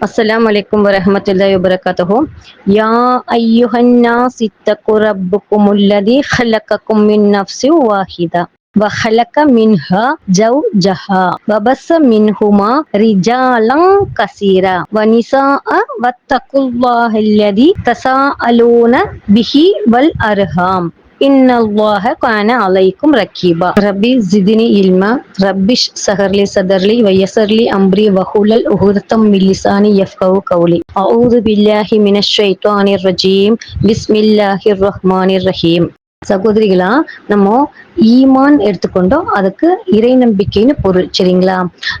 அஸ்லாம் வலைக்கம் வரமத்துல வபரகாத்தஹோ யா ஐயுஹன்னா சித்தகு ரப்புக்கும் உள்ளதி ஹலக்கக்கும் மின் நஃப்சி வாஹிதா வஹலக்க மின்ஹா ஜவ் ஜஹா வபச மின்ஹுமா ரிஜாலங் கசீரா வனிசா வத்தகுல்லாஹல்லதி தசா அலூன பிஹி வல் அருஹாம் إن الله كان عليكم رقيبا ربي زدني علما ربي سهر لي صدر لي ويسر لي أمري وحلل عقدة من لساني يفقهوا قولي. أعوذ بالله من الشيطان الرجيم. بسم الله الرحمن الرحيم. சகோதரிகளா நம்ம ஈமான் எடுத்துக்கொண்டோம். அதுக்கு இறை நம்பிக்கைன்னு பொருள் சரிங்களா?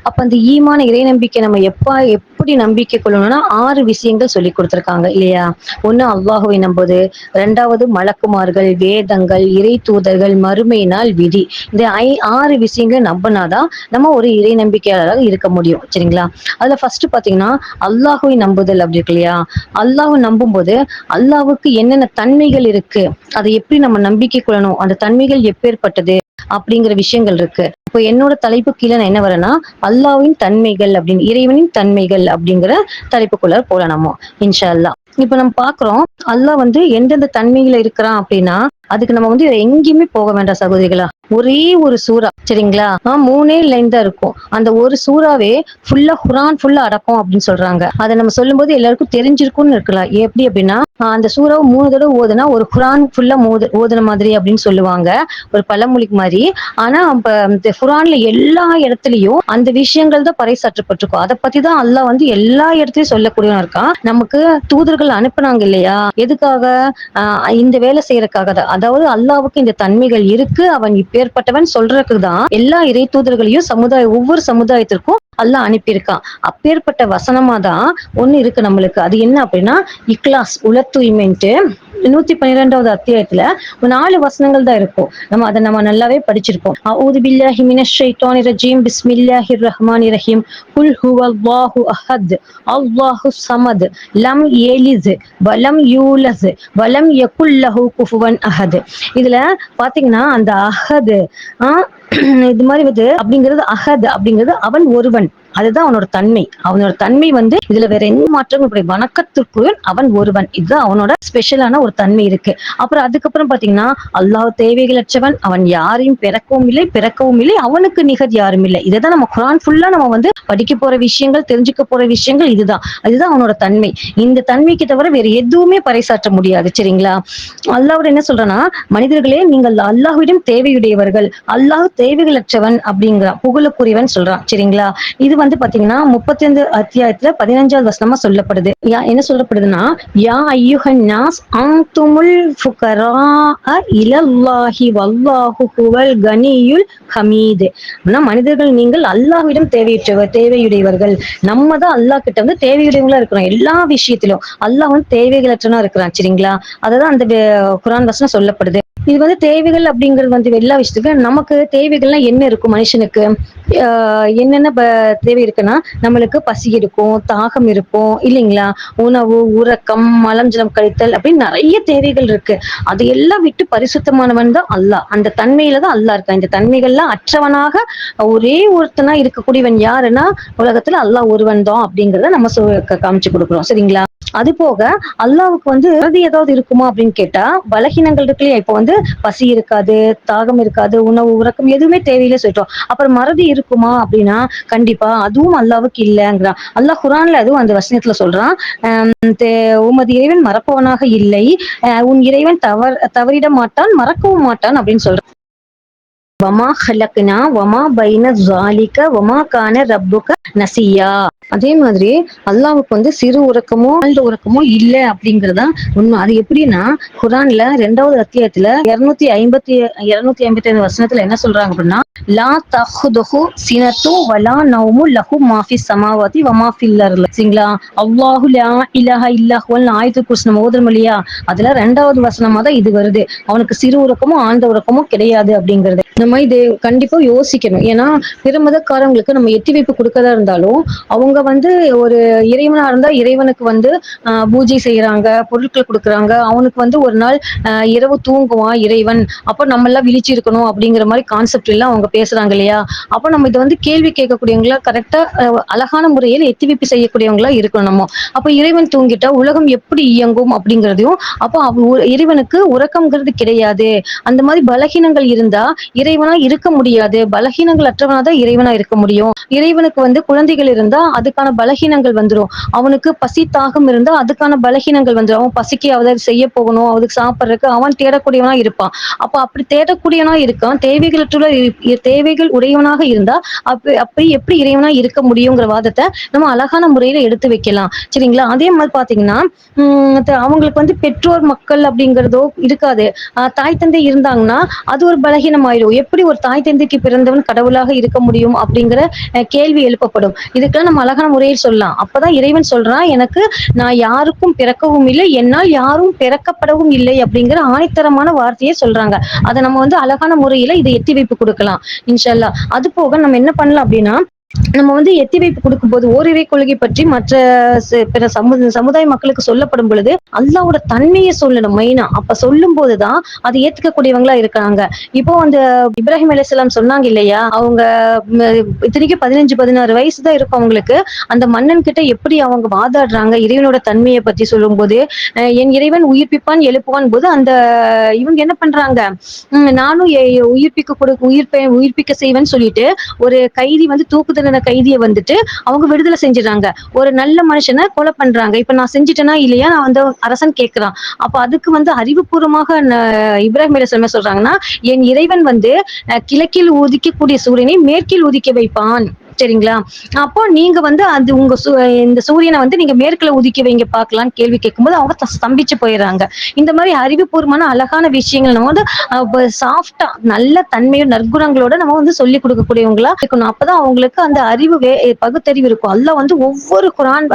அப்ப அந்த ஈமான் இறை நம்பிக்கை நம்ம எப்ப எப்படி நம்பிக்கை கொள்ளணும்னா ஆறு விஷயங்கள் சொல்லி கொடுத்திருக்காங்க இல்லையா? ஒண்ணு அல்லாஹுவை நம்புவது ரெண்டாவது மலக்குமார்கள் வேதங்கள் இறை தூதர்கள் மறுமை நாள் விதி. இந்த ஐ ஆறு விஷயங்களை நம்பினாதான் நம்ம ஒரு இறை நம்பிக்கையாளராக இருக்க முடியும் சரிங்களா? அதுல ஃபர்ஸ்ட் பாத்தீங்கன்னா அல்லாஹுவை நம்புதல் அப்படி இருக்கு இல்லையா? அல்லாஹ் நம்பும்போது அல்லாஹுக்கு என்னென்ன தன்மைகள் இருக்கு அதை எப்படி நம்ம நம்பிக்கை கொள்ளணும் அந்த தன்மைகள் எப்பேற்பட்டது அப்படிங்கிற விஷயங்கள் இருக்கு. இப்போ என்னோட தலைப்பு கீழே நான் என்ன வரேன்னா அல்லாஹ்வின் தன்மைகள் அப்படின்னு இறைவனின் தன்மைகள் அப்படிங்கிற தலைப்புக்குள்ள போலாம் நம்ம இன்ஷா அல்லாஹ் இப்ப நம்ம பாக்குறோம் அல்லாஹ் வந்து எந்தெந்த தன்மையில இருக்கிறான் அப்படின்னா அதுக்கு நம்ம வந்து எங்கேயுமே போக வேண்டாம் சகோதரிகளா. ஒரே ஒரு சூறா சரிங்களா? ஆஹ் மூணே லைன் தான் இருக்கும். அந்த ஒரு சூறாவே ஃபுல்லா குரான் ஃபுல்லா அடக்கும் அப்படின்னு சொல்றாங்க. அதை நம்ம சொல்லும்போது எல்லாருக்கும் தெரிஞ்சிருக்கும்னு இருக்கலாம். எப்படி அப்படின்னா அந்த சூறாவை மூணு தடவை ஓதுனா ஒரு குரான் ஃபுல்லா மோது ஓதுன மாதிரி அப்படின்னு சொல்லுவாங்க. ஒரு பழமொழிக்கு மாதிரி. ஆனா அப்ப இந்த குரான்ல எல்லா இடத்துலயும் அந்த விஷயங்கள் தான் பறைசாற்றப்பட்டிருக்கும். அதை பத்தி தான் அல்லாஹ் வந்து எல்லா இடத்துலயும் சொல்லக்கூடியவன் இருக்கான். நமக்கு தூதர்கள் அனுப்புனாங்க இல்லையா? எதுக்காக? ஆஹ் இந்த வேலை செய்யறதுக்காக அதாவது அல்லாவுக்கு இந்த தன்மைகள் இருக்கு. அவன் இப்ப அப்பேற்பட்டவன் சொல்றதுக்கு தான் எல்லா இறை தூதர்களையும் சமுதாய ஒவ்வொரு சமுதாயத்திற்கும் அல்லாஹ் அனுப்பியிருக்கான் அப்பேற்பட்ட வசனமா தான் ஒண்ணு இருக்கு நம்மளுக்கு. அது என்ன அப்படின்னா இக்லாஸ் உல தூய்மைன்ட்டு நூத்தி பன்னிரெண்டாவது அத்தியாயத்துல ஒரு நாலு வசனங்கள் தான் இருக்கும். நம்ம அதை நம்ம நல்லாவே படிச்சிருப்போம். அவுது பில்லாஹி மினஷ் ஷைத்தானிர் ரஜீம் பிஸ்மில்லாஹி ரஹ்மான் ரஹீம் குல் ஹுவல்லாஹு அஹத் அல்லாஹு சமத் லம் ஏலிஸ் வலம் யூலஸ் வலம் யகுல் லஹு குஃபுவன் அஹத். இதுல பாத்தீங்கன்னா அந்த அஹது இது மாதிரி வந்து அப்படிங்கிறது அஹத் அப்படிங்கிறது அவன் ஒருவன். அதுதான் அவனோட தன்மை. அவனோட தன்மை வந்து இதுல வேற எந்த மாற்றமும் இப்படி வணக்கத்திற்கு அவன் ஒருவன். இதுதான் அவனோட ஸ்பெஷலான ஒரு தன்மை இருக்கு. அப்புறம் அதுக்கப்புறம் பாத்தீங்கன்னா அல்லாஹ் தேவைகளற்றவன். அவன் யாரையும் பிறக்கவும் இல்லை பிறக்கவும் இல்லை. அவனுக்கு நிகர் யாரும் இல்லை. இதைதான் நம்ம குரான் ஃபுல்லா நம்ம வந்து படிக்க போற விஷயங்கள் தெரிஞ்சுக்க போற விஷயங்கள் இதுதான். அதுதான் அவனோட தன்மை. இந்த தன்மைக்கு தவிர வேற எதுவுமே பறைசாற்ற முடியாது. சரிங்களா? அல்லாஹ் என்ன சொல்றேன்னா மனிதர்களே நீங்கள் அல்லாஹ்விடம் தேவையுடையவர்கள். அல்லாஹ் தேவைகளற்றவன் அப்படிங்கிறான் புகழக்குரியவன் சொல்றான். சரிங்களா? இது வந்து பாத்தீங்கன்னா முப்பத்தி ஐந்து அத்தியாயத்துல பதினஞ்சாவது வசனமா சொல்லப்படுது. யா- என்ன சொல்லப்படுதுன்னா யா ஐயுஹன் நாஸ் அன்துமுல் ஃபுகரா இலல்லாஹி வல்லாஹு குவல் கனியுல் ஹமீது. ஆனா மனிதர்கள் நீங்கள் அல்லாஹ்விடம் தேவையற்றவர் தேவையுடையவர்கள். நம்ம தான் அல்லாஹ் கிட்ட வந்து தேவையுடையவங்களா இருக்கிறோம். எல்லா விஷயத்திலும். அல்லாஹ் வந்து தேவைகளற்றனா இருக்கிறான் சரிங்களா? அதான் அந்த குரான் வசனம் சொல்லப்படுது. இது வந்து தேவைகள் அப்படிங்கிறது வந்து எல்லா விஷயத்துக்கும் நமக்கு தேவைகள்லாம் என்ன இருக்கும் மனுஷனுக்கு? என்னென்ன ப- தேவை இருக்குன்னா நம்மளுக்கு பசி இருக்கும் தாகம் இருக்கும் இல்லைங்களா? உணவு உறக்கம் மலம் ஜலம் கழித்தல் அப்படின்னு நிறைய தேவைகள் இருக்கு. அது எல்லாம் விட்டு பரிசுத்தமானவன் தான் அல்லாஹ். அந்த தன்மையில தான் அல்லாஹ் இருக்கான். இந்த தன்மைகள்லாம் அற்றவனாக ஒரே ஒருத்தனா இருக்கக்கூடியவன் யாருன்னா உலகத்துல அல்லாஹ் ஒருவன் தான் அப்படிங்கிறத நம்ம காமிச்சு கொடுக்குறோம். சரிங்களா? அது போக அல்லாவுக்கு வந்து ஏதாவது இருக்குமா அப்படின்னு கேட்டா பலகீனங்கள் இருக்கு இல்லையா? இப்போ வந்து பசி இருக்காது தாகம் இருக்காது உணவு உறக்கம் எதுவுமே தேவையில்லை சொல்லிட்டோம். அப்புறம் மறதி இருக்குமா அப்படின்னா கண்டிப்பா அதுவும் அல்லாவுக்கு இல்லைங்கிறான். அல்லாஹ் குரான்ல அதுவும் அந்த வசனத்துல சொல்றான். தே- உமது இறைவன் மறப்பவனாக இல்லை. உன் இறைவன் தவறு தவறிட மாட்டான் மறக்கவும் மாட்டான் அப்படின்னு சொல்றான். வமா ஹலக்னா வமா பைன ஜாலிக வமா கான ரப்புக நசியா. அதே மாதிரி அல்லாவுக்கு வந்து சிறு உறக்கமோ ஆழ்ந்த உறக்கமோ இல்ல அப்படிங்கறதா உண்மை. அது எப்படின்னா குரான்ல ரெண்டாவது அத்தியாயத்துல இருநூத்தி ஐம்பத்தி இருநூத்தி ஐம்பத்தி ஐந்து வசனத்துல என்ன சொல்றாங்க அப்படின்னா லா தஹுதுஹு சினத்து வலா நௌமு லஹு மாஃபி சமாவாதி வமாஃபில் சரிங்களா? அவ்வாஹு லா இலஹ இல்லாஹுவல் ஆயுத குர்ஸ் நம்ம இல்லையா? அதுல ரெண்டாவது வசனமா தான் இது வருது. அவனுக்கு சிறு உறக்கமும் ஆழ்ந்த உறக்கமும் கிடையாது அப்படிங்கிறது. நம்ம இது கண்டிப்பா யோசிக்கணும். ஏன்னா பிற மதக்காரங்களுக்கு நம்ம எட்டி வைப்பு கொடுக்கதா இருந்தாலும் அவங்க வந்து ஒரு இறைவனா இருந்தா இறைவனுக்கு வந்து பூஜை செய்யறாங்க பொருட்கள் கொடுக்குறாங்க. அவனுக்கு வந்து ஒரு நாள் இரவு தூங்குவான் இறைவன். அப்போ நம்ம எல்லாம் விழிச்சு இருக்கணும் அப்படிங்கிற மாதிரி கான்செப்ட் எல்லாம் அவங்க பேசுறாங்க இல்லையா? அப்போ நம்ம இதை வந்து கேள்வி கேட்கக்கூடியவங்களா கரெக்டா அழகான முறையில் எத்தி வைப்பு செய்யக்கூடியவங்களா இருக்கணும் நம்ம. அப்போ இறைவன் தூங்கிட்டா உலகம் எப்படி இயங்கும் அப்படிங்கிறதையும் அப்போ இறைவனுக்கு உறக்கம்ங்கிறது கிடையாது. அந்த மாதிரி பலகீனங்கள் இருந்தா இறைவனா இருக்க முடியாது. பலகீனங்கள் அற்றவனா தான் இறைவனா இருக்க முடியும். இறைவனுக்கு வந்து குழந்தைகள் இருந்தா அது அதுக்கான பலகீனங்கள் வந்துடும் அவனுக்கு பசி தாகம் இருந்தா அதுக்கான பலகீனங்கள் வந்துடும் அவன் பசிக்கு அவதை செய்ய போகணும் அவனுக்கு சாப்பிட்றதுக்கு அவன் தேடக்கூடியவனா இருப்பான். அப்ப அப்படி தேடக்கூடியவனா இருக்கான். தேவைகளற்றுள்ள தேவைகள் உடையவனாக இருந்தா அப்ப அப்படி எப்படி இறைவனா இருக்க முடியுங்கிற வாதத்தை நம்ம அழகான முறையில எடுத்து வைக்கலாம். சரிங்களா? அதே மாதிரி பாத்தீங்கன்னா உம் அவங்களுக்கு வந்து பெற்றோர் மக்கள் அப்படிங்கறதோ இருக்காது. ஆஹ் தாய் தந்தை இருந்தாங்கன்னா அது ஒரு பலகீனம் ஆயிடும் எப்படி ஒரு தாய் தந்தைக்கு பிறந்தவன் கடவுளாக இருக்க முடியும் அப்படிங்கிற கேள்வி எழுப்பப்படும். இதுக்கெல்லாம் நம்ம அழகான முறையில் சொல்லலாம். அப்பதான் இறைவன் சொல்றான் எனக்கு நான் யாருக்கும் பிறக்கவும் இல்லை என்னால் யாரும் பிறக்கப்படவும் இல்லை அப்படிங்கிற ஆணித்தரமான வார்த்தையை சொல்றாங்க. அதை நம்ம வந்து அழகான முறையில இதை எத்தி வைப்பு கொடுக்கலாம். இன்ஷல்லா அது போக நம்ம என்ன பண்ணலாம் அப்படின்னா நம்ம வந்து எத்தி வைப்பு கொடுக்கும்போது ஓரிரை கொள்கை பற்றி மற்ற பிற சமு சமுதாய மக்களுக்கு சொல்லப்படும் பொழுது அல்லாவோட தன்மையை சொல்லணும் மெயினா. அப்ப சொல்லும் போதுதான் அதை ஏத்துக்கக்கூடியவங்களா இருக்காங்க. இப்போ அந்த இப்ராஹிம் அலிஸ்லாம் சொன்னாங்க இல்லையா? அவங்க இத்தனைக்கு பதினஞ்சு பதினாறு வயசு தான் இருக்கும் அவங்களுக்கு. அந்த மன்னன் கிட்ட எப்படி அவங்க வாதாடுறாங்க? இறைவனோட தன்மையை பத்தி சொல்லும்போது அஹ், என் இறைவன் உயிர்ப்பிப்பான் எழுப்புவான் போது அந்த இவங்க என்ன பண்றாங்க? உம், நானும் உயிர்ப்பிக்க கொடு உயிர்ப்ப உயிர்ப்பிக்க செய்வேன்னு சொல்லிட்டு ஒரு கைதி வந்து தூக்கு தண்டனை கைதியை வந்துட்டு அவங்க விடுதலை செஞ்சிடறாங்க. ஒரு நல்ல மனுஷனை கொலை பண்றாங்க. இப்ப நான் செஞ்சிட்டேனா இல்லையா? நான் வந்து அரசன் கேட்கிறான் அப்ப அதுக்கு வந்து அறிவுபூர்வமாக இப்ராஹிம் சொல்றாங்கன்னா என் இறைவன் வந்து கிழக்கில் உதிக்கக்கூடிய சூரியனை மேற்கில் உதிக்க வைப்பான். சரிங்களா? அப்போ நீங்க வந்து அது உங்க இந்த சூரியனை வந்து நீங்க மேற்குல உதிக்க வைங்க பாக்கலாம்னு கேள்வி கேட்கும்போது அவங்க ஸ்தம்பிச்சு போயிடுறாங்க. இந்த மாதிரி அறிவுபூர்வமான அழகான விஷயங்கள் நம்ம வந்து சாஃப்டா நல்ல தன்மையும் நற்குணங்களோட நம்ம வந்து சொல்லி கொடுக்கக்கூடியவங்களா இருக்கணும். அப்பதான் அவங்களுக்கு அந்த அறிவு வே பகுத்தறிவு இருக்கும். அல்ல வந்து ஒவ்வொரு குரான்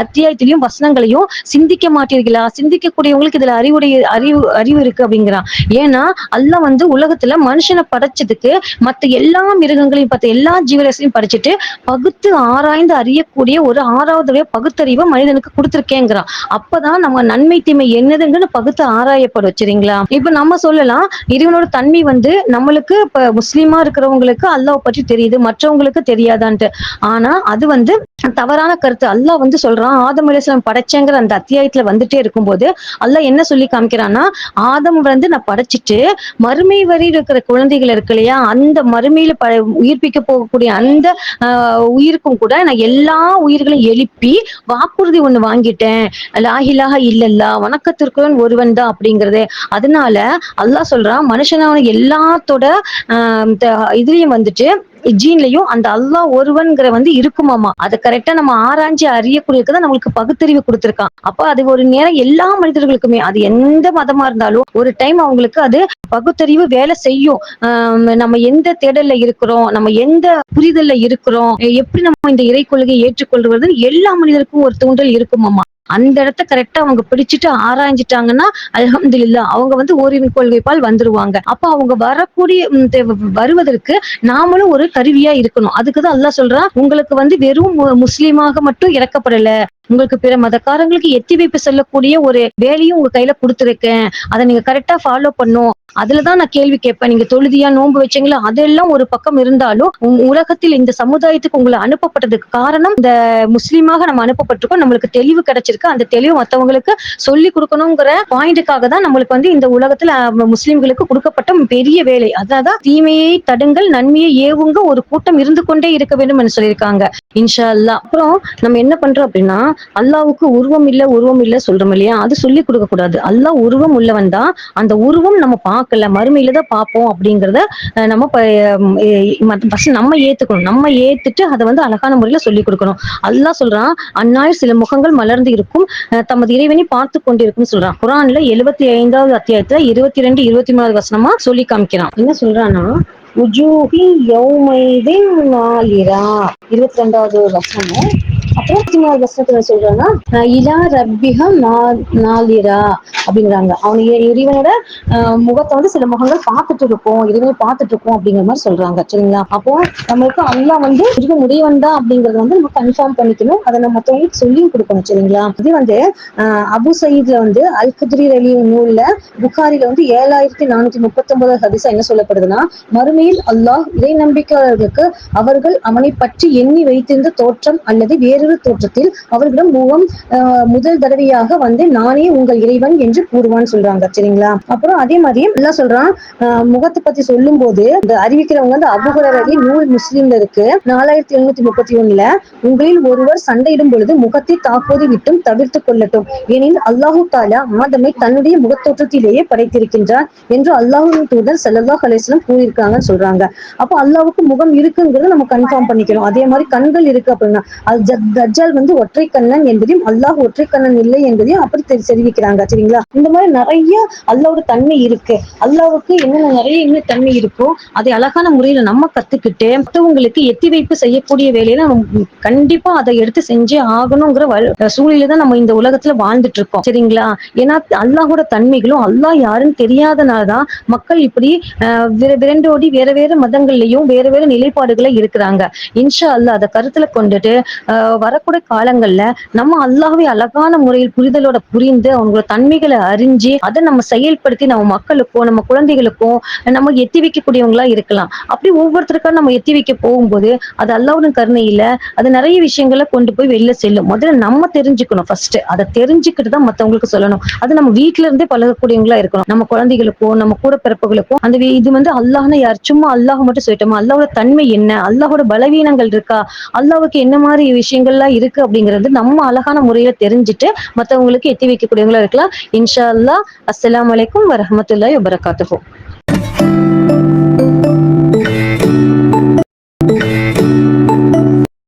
அத்தியாயத்திலையும் வசனங்களையும் சிந்திக்க மாட்டீர்களா? சிந்திக்கக்கூடியவங்களுக்கு இதுல அறிவுடைய அறிவு அறிவு இருக்கு அப்படிங்கிறான் ஏன்னா அல்ல வந்து உலகத்துல மனுஷனை படைச்சதுக்கு மத்த எல்லா மிருகங்களையும் பார்த்த எல்லா ஜீவராசியும் படிச்சுட்டு பகுத்து ஆராய்ந்து அறியக்கூடிய ஒரு ஆறாவது பகுத்தறிவை மனிதனுக்கு கொடுத்துருக்கேங்கிறான். அப்பதான் நம்ம நன்மை தீமை என்னதுங்கன்னு பகுத்து ஆராயப்படும் சரிங்களா இப்ப நம்ம சொல்லலாம் இறைவனோட தன்மை வந்து நம்மளுக்கு இப்ப முஸ்லீமா இருக்கிறவங்களுக்கு அல்லாஹ் பற்றி தெரியுது மற்றவங்களுக்கு தெரியாதான்ட்டு. ஆனா அது வந்து தவறான கருத்து. அல்லாஹ் வந்து சொல்றான் ஆதம் அலிஸ்லாம் படைச்சேங்கிற அந்த அத்தியாயத்துல வந்துட்டே இருக்கும்போது அல்லாஹ் என்ன சொல்லி காமிக்கிறான்னா ஆதம் வந்து நான் படைச்சிட்டு மறுமை வரி இருக்கிற குழந்தைகள் இருக்கு இல்லையா அந்த மறுமையில உயிர்ப்பிக்க போகக்கூடிய அந்த ஆஹ், உயிருக்கும் கூட நான் எல்லா உயிர்களையும் எழுப்பி வாக்குறுதி ஒண்ணு வாங்கிட்டேன். லாஹிலாக இல்லல்லா வணக்கத்திற்குடன் ஒருவன் தான் அப்படிங்கறது. அதனால அல்லாஹ் சொல்றான் மனுஷனான எல்லாத்தோட ஆஹ், இதுலயும் வந்துட்டு ஜீன்லயும் அந்த அல்லாஹ் ஒருவன்கிற வந்து இருக்குமாமா? அதை கரெக்டா நம்ம ஆராய்ஞ்சு அறியக்கூடியதுக்கு தான் நம்மளுக்கு பகுத்தறிவு கொடுத்துருக்கான். அப்ப அது ஒரு நேரம் எல்லா மனிதர்களுக்குமே அது எந்த மதமா இருந்தாலும் ஒரு டைம் அவங்களுக்கு அது பகுத்தறிவு வேலை செய்யும். ஆஹ் நம்ம எந்த தேடல்ல இருக்கிறோம் நம்ம எந்த புரிதல்ல இருக்கிறோம் எப்படி நம்ம இந்த இறை கொள்கையை ஏற்றுக்கொள்வது எல்லா மனிதருக்கும் ஒரு தூண்டல் இருக்குமாமா? அந்த இடத்த கரெக்டா அவங்க பிடிச்சிட்டு ஆராய்ஞ்சிட்டாங்கன்னா அல்ஹம்துலில்லாஹ் அவங்க வந்து ஓரின் கொள்கைப்பால் வந்துருவாங்க. அப்ப அவங்க வரக்கூடிய வருவதற்கு நாமளும் ஒரு கருவியா இருக்கணும். அதுக்குதான் அல்லா சொல்றான் உங்களுக்கு வந்து வெறும் முஸ்லீமாக மட்டும் இறக்கப்படல. உங்களுக்கு பிற மதக்காரங்களுக்கு எத்தி வைப்பு சொல்லக்கூடிய ஒரு வேலையும் உங்க கையில கொடுத்துருக்கேன். அதை நீங்க கரெக்டா ஃபாலோ பண்ணும். அதுலதான் நான் கேள்வி கேட்பேன். நீங்க தொழுதியா நோன்பு வச்சீங்களா? அதெல்லாம் ஒரு பக்கம் இருந்தாலும் உங் உலகத்தில் இந்த சமுதாயத்துக்கு உங்களை அனுப்பப்பட்டதுக்கு காரணம் இந்த முஸ்லீமாக நம்ம அனுப்பப்பட்டிருக்கோம். நம்மளுக்கு தெளிவு கிடைச்சிருக்கு. அந்த தெளிவு மற்றவங்களுக்கு சொல்லி கொடுக்கணுங்கிற பாயிண்ட்டுக்காக தான் நம்மளுக்கு வந்து இந்த உலகத்துல முஸ்லீம்களுக்கு கொடுக்கப்பட்ட பெரிய வேலை. அதான் தீமையை தடுங்கள் நன்மையை ஏவுங்க ஒரு கூட்டம் இருந்து கொண்டே இருக்க வேண்டும் என்று சொல்லியிருக்காங்க. இன்ஷா அல்லா அப்புறம் நம்ம என்ன பண்றோம் அப்படின்னா அல்லாவுக்கு உருவம் இல்ல உருவம் இல்ல சொல்றோம் இல்லையா? அது சொல்லி கொடுக்க கூடாது. அல்லா உருவம் உள்ளவன் தான். அந்த உருவம் நம்ம பார்க்கல மறுமையில தான் பார்ப்போம் அப்படிங்கறத நம்ம ஃபர்ஸ்ட் நம்ம ஏத்துக்கணும். நம்ம ஏத்துட்டு அதை வந்து அழகான முறையில சொல்லி கொடுக்கணும். அல்லாஹ் சொல்றான் அந்நாள் சில முகங்கள் மலர்ந்து இருக்கும் அஹ், தமது இறைவனை பார்த்து கொண்டிருக்கும் சொல்றான். குரான்ல எழுபத்தி ஐந்தாவது அத்தியாயத்துல இருபத்தி ரெண்டு இருபத்தி மூணாவது வசனமா சொல்லி காமிக்கிறான். என்ன சொல்றான்னா உஜூஹி யௌமைதின் நாலிரா இருபத்தி ரெண்டாவது வசனம். அப்புறம் பதிமூணாவது வசனத்துல சொல்றாங்க இலா ரப்பிஹ நா- நாலிரா அப்படிங்கிறாங்க. அவன் இறைவனோட அஹ், முகத்தை வந்து சில முகங்கள் பார்த்துட்டு இருக்கோம் இறைவனை பார்த்துட்டு இருக்கோம் அப்படிங்கிற மாதிரி சொல்றாங்க. சரிங்களா? அப்போ நம்மளுக்கு அல்லாஹ் வந்து இறைவன் உடையவன் தான் அப்படிங்கறத வந்து நம்ம கன்ஃபார்ம் பண்ணிக்கணும். அதை நம்ம மத்தவங்களுக்கு சொல்லியும் கொடுக்கணும். சரிங்களா? இது வந்து அபு சயீத்ல வந்து அல் குதிரி அலி நூல்ல புகாரில வந்து ஏழாயிரத்தி நானூத்தி முப்பத்தி ஒன்பது ஹதிசா என்ன சொல்லப்படுதுன்னா மறுமையில் அல்லாஹ் இறை நம்பிக்கையாளர்களுக்கு அவர்கள் அவனை பற்றி எண்ணி வைத்திருந்த தோற்றம் அல்லது வேறு வேறொரு தோற்றத்தில் அவர்களிடம் முகம் முதல் தடவையாக வந்து நானே உங்கள் இறைவன் என்று கூறுவான்னு சொல்றாங்க. சரிங்களா? அப்புறம் அதே மாதிரி எல்லாம் சொல்றான். முகத்தை பத்தி சொல்லும் போது இந்த அறிவிக்கிறவங்க வந்து அபுகுரரடி நூல் முஸ்லீம்ல இருக்கு. நாலாயிரத்தி எழுநூத்தி முப்பத்தி ஒண்ணுல உங்களில் ஒருவர் சண்டையிடும் பொழுது முகத்தை தாக்குவது விட்டும் தவிர்த்து கொள்ளட்டும். ஏனெனில் அல்லாஹு தாலா ஆதமை தன்னுடைய முகத்தோற்றத்திலேயே படைத்திருக்கின்றார் என்று அல்லாஹுவின் தூதர் ஸல்லல்லாஹு அலைஹி கூறியிருக்காங்கன்னு சொல்றாங்க. அப்போ அல்லாவுக்கு முகம் இருக்குங்கிறத நம்ம கன்ஃபார்ம் பண்ணிக்கணும். அதே மாதிரி கண்கள் இருக்கு அப்படின்னா அது ஜத்- தஜ்ஜால் வந்து ஒற்றை கண்ணன் என்பதையும் அல்லாஹ் ஒற்றை கண்ணன் இல்லை என்பதையும் அப்படி தெரி- தெரிவிக்கிறாங்க சரிங்களா? இந்த மாதிரி நிறைய அல்லாவோட தன்மை இருக்கு. அல்லாவுக்கு என்னென்ன நிறைய இன்னும் தன்மை இருக்கோ அதை அழகான முறையில நம்ம கத்துக்கிட்டு மற்றவங்களுக்கு எத்தி வைப்பு செய்யக்கூடிய வேலையில நம்ம கண்டிப்பா அதை எடுத்து செஞ்சே ஆகணுங்கிற சூழ்நிலை தான் நம்ம இந்த உலகத்துல வாழ்ந்துட்டு இருக்கோம் சரிங்களா? ஏன்னா அல்லாஹோட தன்மைகளும் அல்லாஹ் யாருன்னு தெரியாதனாலதான் மக்கள் இப்படி விரண்டோடி வேற வேற மதங்கள்லயும் வேற வேற நிலைப்பாடுகளை இருக்கிறாங்க. இன்ஷா அல்லாஹ் அதை கருத்துல கொண்டுட்டு வரக்கூடிய காலங்கள்ல நம்ம அல்லாவே அழகான முறையில் புரிதலோட புரிந்து அவங்களோட தன்மைகளை அறிஞ்சு அதை நம்ம செயல்படுத்தி நம்ம மக்களுக்கோ நம்ம குழந்தைகளுக்கோ நம்ம எத்தி வைக்கக்கூடியவங்களா இருக்கலாம். அப்படி ஒவ்வொருத்தருக்கா நம்ம எத்தி வைக்க போகும்போது அது அல்லாவுடன் கருணையில அது நிறைய விஷயங்களை கொண்டு போய் வெளில செல்லும். முதல்ல நம்ம தெரிஞ்சுக்கணும் ஃபர்ஸ்ட் அதை தெரிஞ்சுக்கிட்டு தான் மத்தவங்களுக்கு சொல்லணும். அது நம்ம வீட்டுல இருந்தே பழகக்கூடியவங்களா இருக்கணும். நம்ம குழந்தைகளுக்கோ நம்ம கூட பிறப்புகளுக்கும் அந்த இது வந்து அல்லாஹ்னு யார்? சும்மா அல்லாஹ் மட்டும் சொல்லிட்டோமா? அல்லாஹோட தன்மை என்ன? அல்லாஹோட பலவீனங்கள் இருக்கா? அல்லாவுக்கு என்ன மாதிரி விஷயங்கள் விஷயங்கள்லாம் இருக்கு அப்படிங்கிறது நம்ம அழகான முறையில தெரிஞ்சுட்டு மத்தவங்களுக்கு எத்தி வைக்கக்கூடியவங்களா இருக்கலாம். இன்ஷா அல்லாஹ் அஸ்ஸலாமு அலைக்கும் வரஹ்மத்துல்லாஹி வபரகாத்துஹு.